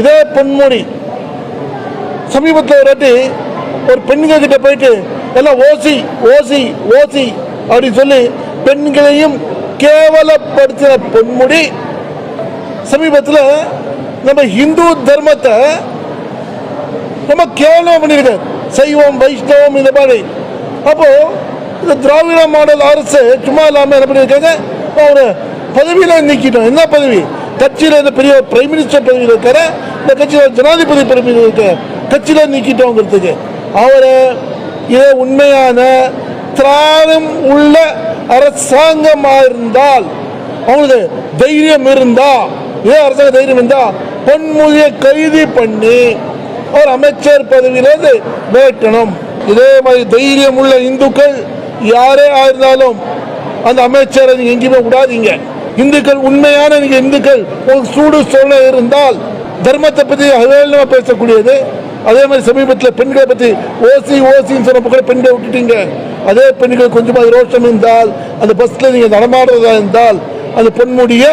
இதே பொன்முடி. சமீபத்தில் ஒரு வாட்டி ஒரு பெண்கள் கிட்ட போயிட்டு எல்லாம் ஓசி ஓசி ஓசி அப்படின்னு சொல்லி பெண்களையும் கேவலப்படுத்தின பொன்முடி. சமீபத்தில் நம்ம இந்து தர்மத்தை நம்ம கேவலம் பண்ணியிருக்க சைவம் வைஷ்ணவம் இந்த மாதிரி. அப்போ இந்த திராவிட மாடல் அரசு சும்மா இல்லாமல் என்ன பண்ணியிருக்காங்க? ஒரு பதவியில் நீக்கிட்டோம். என்ன பதவி? கட்சியில் இந்த பெரிய பிரைம் மினிஸ்டர் பதவியில் இருக்கிற இந்த கட்சியில் ஜனாதிபதி பதவியில் இருக்க கட்சியில் நீக்கிட்டோங்கிறதுக்கு அவரை இது உண்மையான திராணம் உள்ள அரசாங்கமாக இருந்தால் அவங்களுக்கு தைரியம் இருந்தா ஏன் அரசாங்க தைரியம் இருந்தா பொன்மொழியை கைது பண்ணி ஒரு அமைச்சர் பதவியிலிருந்து வேட்டணும் இதே மாதிரி தைரியம் உள்ள இந்துக்கள் யாரே ஆயிருந்தாலும் அந்த அமைச்சரை நீங்கள் எங்கேயுமே விடாதீங்க. இந்துக்கள் உண்மையான நீங்க இந்துக்கள் ஒரு சூடு சொல்ல இருந்தால் தர்மத்தை பற்றி அகேளனமா பேசக்கூடியது. அதே மாதிரி சமீபத்தில் பெண்களை பற்றி ஓசி ஓசின்னு சொன்னப்ப கூட பெண்களை விட்டுட்டீங்க. அதே பெண்கள் கொஞ்சமாக ரோஷம் இருந்தால் அந்த பஸ்ஸில் நீங்கள் நடமாடுறதா இருந்தால் அந்த பொன்முடிய